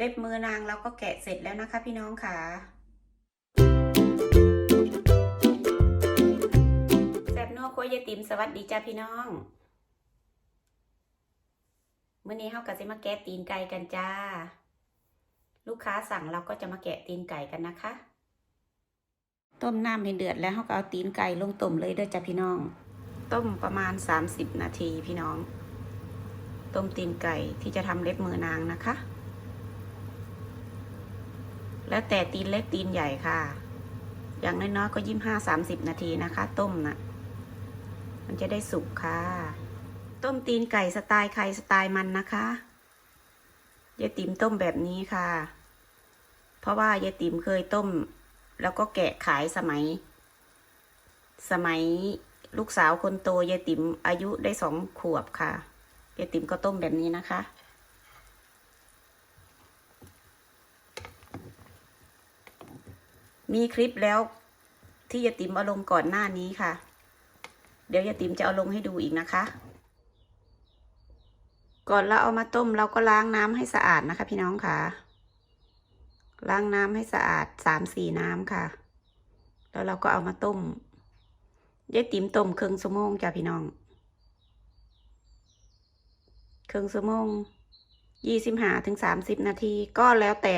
เล็บมือนางเราก็แกะเสร็จแล้วนะคะพี่น้องค่ะแซบนัวโคยายติมสวัสดีจ้าพี่น้องเมื่อนี้เฮาก็จะมาแกะตีนไก่กันจ้า ลูกค้าสั่งเราก็จะมาแกะตีนไก่กันนะคะ ต้มน้ำให้เดือดแล้วเฮาก็เอาตีนไก่ลงต้มเลยเด้อจ้าพี่น้อง ต้มประมาณ 30 นาทีพี่น้อง ต้มตีนไก่ที่จะทำเล็บมือนางนะคะ แล้วแต่ตีนเล็กตีนใหญ่ค่ะ อย่างน้อยๆก็ยี่ห้าสามสิบนาทีนะคะ ต้มนะ่ะ มันจะได้สุกค่ะ ต้มตีนไก่สไตล์ใครสไตล์มันนะคะยายติ๋มต้มแบบนี้ค่ะ เพราะว่ายายติ๋มเคยต้ม แล้วก็แกะขายสมัย สมัยลูกสาวคนโตยายติ๋มอายุได้สองขวบค่ะยายติ๋มก็ต้มแบบนี้นะคะ มีคลิปแล้วที่ยายติ๋มเอาลงก่อนหน้านี้ค่ะ เดี๋ยวยายติ๋มจะเอาลงให้ดูอีกนะคะ ก่อนเราเอามาต้มเราก็ล้างน้ำให้สะอาดนะคะ พี่น้องค่ะ ล้างน้ำให้สะอาดสามสี่น้ำค่ะ แล้วเราก็เอามาต้มยายติ๋มต้มครึ่งชั่วโมงจ้ะพี่น้องครึ่งชั่วโมงยี่สิบห้าถึงสามสิบนาทีก็แล้วแต่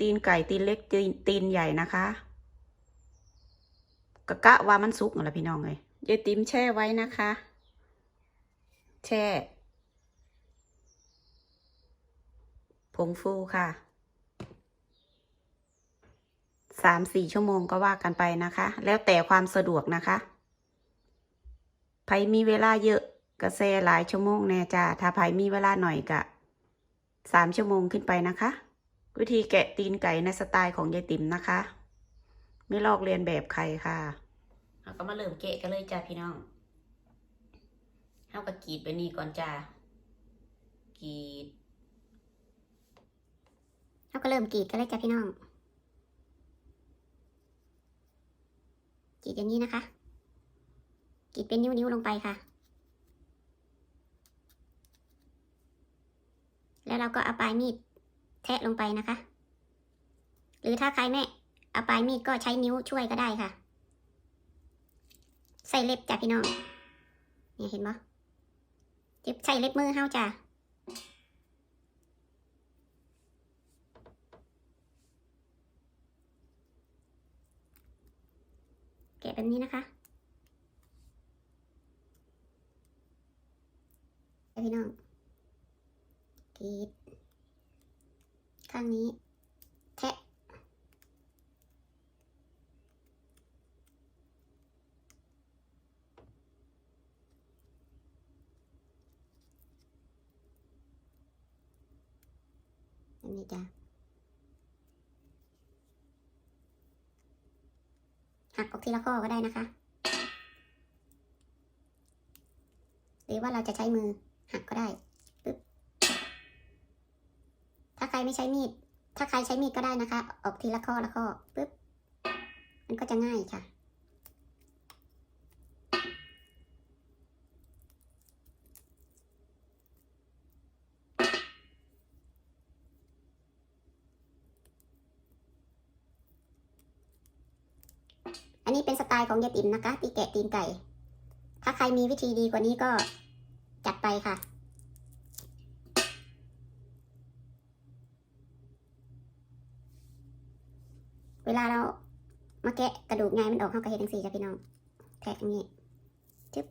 ตีนไก่ตีนเล็กตีนตีนใหญ่นะคะกะกะว่ามันสุกนั่นแหละพี่น้องเลยยายติ๋มแช่ไว้นะคะ แช่ผงฟูค่ะสามสี่ชั่วโมงก็ว่ากันไปนะคะ แล้วแต่ความสะดวกนะคะไผมีเวลาเยอะก็แซ่หลายชั่วโมงแน่จ้าถ้าไผมีเวลาหน่อยกะสามชั่วโมงขึ้นไปนะคะ วิธีแกะตีนไก่ในสไตล์ของยายติ๋มนะคะ ไม่ลอกเรียนแบบใครค่ะเราก็มาเริ่มแกะกันเลยจ้าพี่น้องเอากระกรีดไปนี่ก่อนจ้ากรีดเราก็เริ่มกรีดกันเลยจ้ะพี่น้องกรีดอย่างนี้นะคะกรีดเป็นนิ้วๆลงไปค่ะ แล้วเราก็เอาปลายมีด แทะลงไปนะคะ หรือถ้าใครไม่เอาปลายมีดก็ใช้นิ้วช่วยก็ได้ค่ะ ใส่เล็บจ้ะพี่น้องเนี่ยเห็นปะจ็บใส่เล็บมือเฮาจ้ะแกะแบบนี้นะคะพี่น้องกรีด ข้างนี้ แทะแบบนี้จ้ะหักออกทีละข้อก็ได้นะคะ หรือว่าเราจะใช้มือหักก็ได้ปึ๊บ ถ้าใคร ไม่ใช้มีด ถ้าใครใช้มีดก็ได้นะคะ ออกทีละข้อละข้อปึ๊บ มันก็จะง่ายค่ะอันนี้เป็นสไตล์ของยายติ๋มนะคะตีแกะตีนไก่ ถ้าใครมีวิธีดีกว่านี้ก็จัดไปค่ะ วลาเรามาแกะกระดูกไงมันออกเข้ากระเฮ็ดทั้งสี่จ้ะพี่น้องแทกอย่างนี้จึ๊บ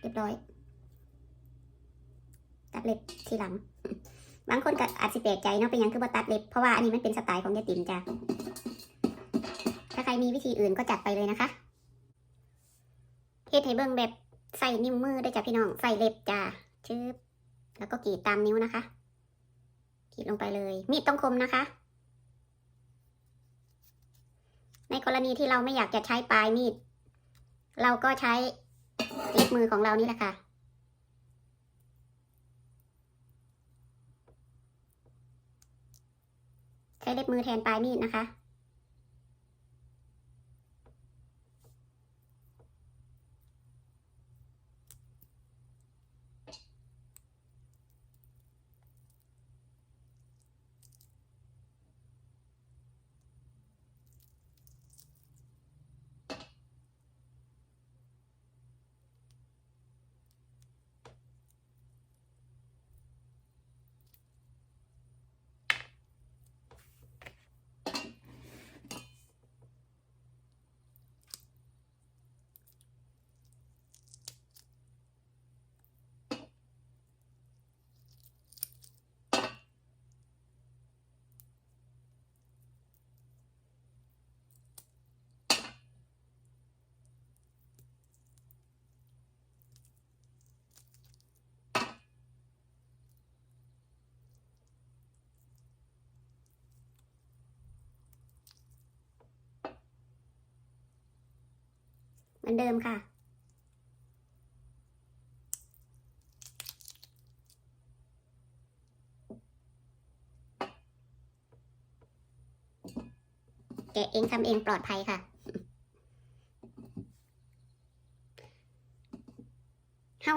เรียบร้อย ตัดเล็บทีหลัง บางคนก็อาจสิแปลกใจเนาะเป็นยังคือบ่ตัดเล็บเพราะว่าอันนี้มันเป็นสไตล์ของยายติ๋มจ้ะถ้าใครมีวิธีอื่นก็จัดไปเลยนะคะเฮ็ดให้เบิ่งแบบใส่นิ้วมือได้จ้ะพี่น้องใส่เล็บจ้ะชึบแล้วก็กรีดตามนิ้วนะคะ กรีดลงไปเลย มีดต้องคมนะคะ ในกรณีที่เราไม่อยากจะใช้ปลายมีด เราก็ใช้เล็บมือของเรานี่แหละค่ะใช้เล็บมือแทนปลายมีดนะคะ เหมือนเดิมค่ะ แกะเองทำเองปลอดภัยค่ะเฮา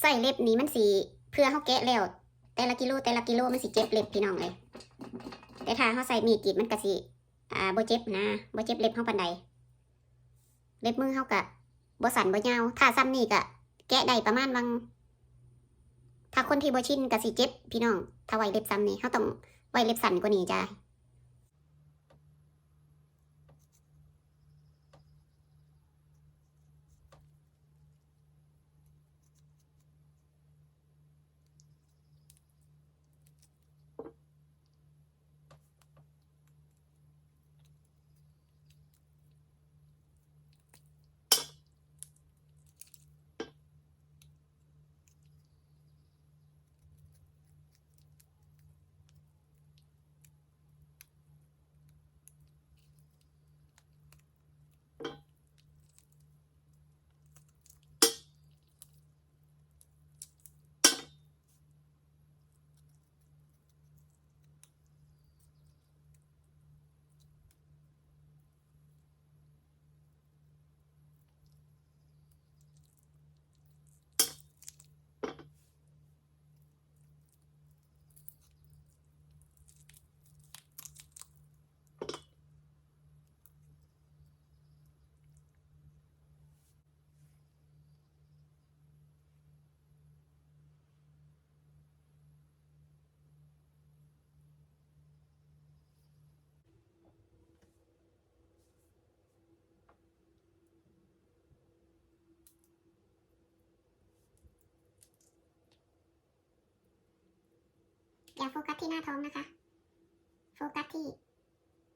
ใส่เล็บนี้มันสีเพื่อเฮาแกะแล้ว แต่ละกิโลแต่ละกิโลมันสิเจ็บเล็บพี่น้องเลย แต่ถ้าเฮาใส่มีดกรีดมันก็สิอ่าบ่เจ็บนะบ่เจ็บเล็บเฮาปานใด เล็บมือเฮากะบ่สันบ่ยาว ถ้าซ้ำนี่กะแกะได้ประมาณวัง ถ้าคนที่บ่ชินกะสิเจ็บพี่น้อง ถ้าไวเล็บซ้ำนี่เฮาต้องไวเล็บสันกว่านี้จ้า อย่าโฟกัสที่หน้าท้องนะคะ โฟกัสที่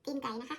ตีนไก่นะคะ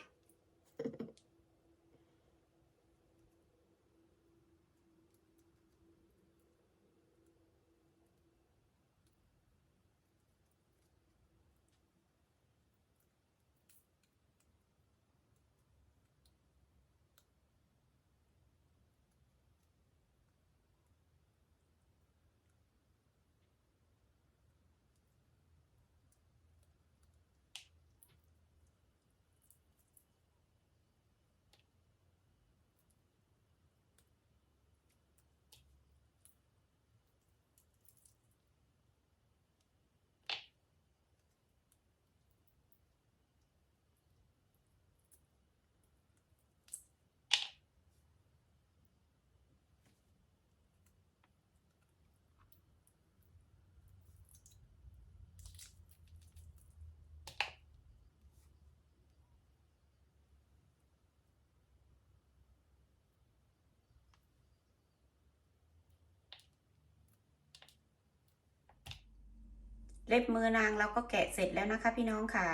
เล็บมือนางเราก็แกะเสร็จแล้วนะคะ พี่น้องค่ะ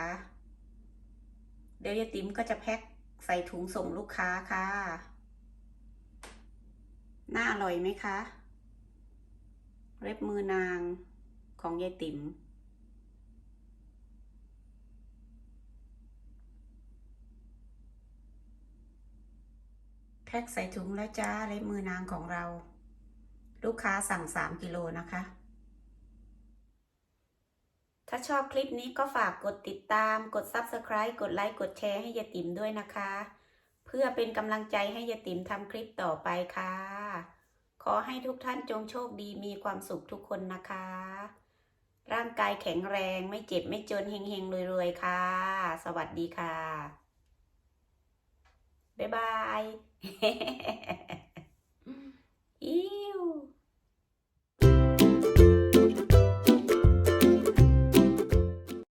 เดี๋ยวยายติ๋มก็จะแพ็คใส่ถุงส่งลูกค้าค่ะ น่าอร่อยไหมคะ เล็บมือนางของยายติ๋มแพ็คใส่ถุงแล้วจ้าเล็บมือนางของเรา ลูกค้าสั่งสามกิโลนะคะ ถ้าชอบคลิปนี้ก็ฝากกดติดตาม กด Subscribe กดไลค์กดแชร์ให้ยายติ๋มด้วยนะคะ เพื่อเป็นกำลังใจให้ยายติ๋มทำคลิปต่อไปค่ะ ขอให้ทุกท่านจงโชคดีมีความสุขทุกคนนะคะ ร่างกายแข็งแรงไม่เจ็บไม่จนเฮงๆรวยๆ ค่ะ สวัสดีค่ะ บ๊ายบาย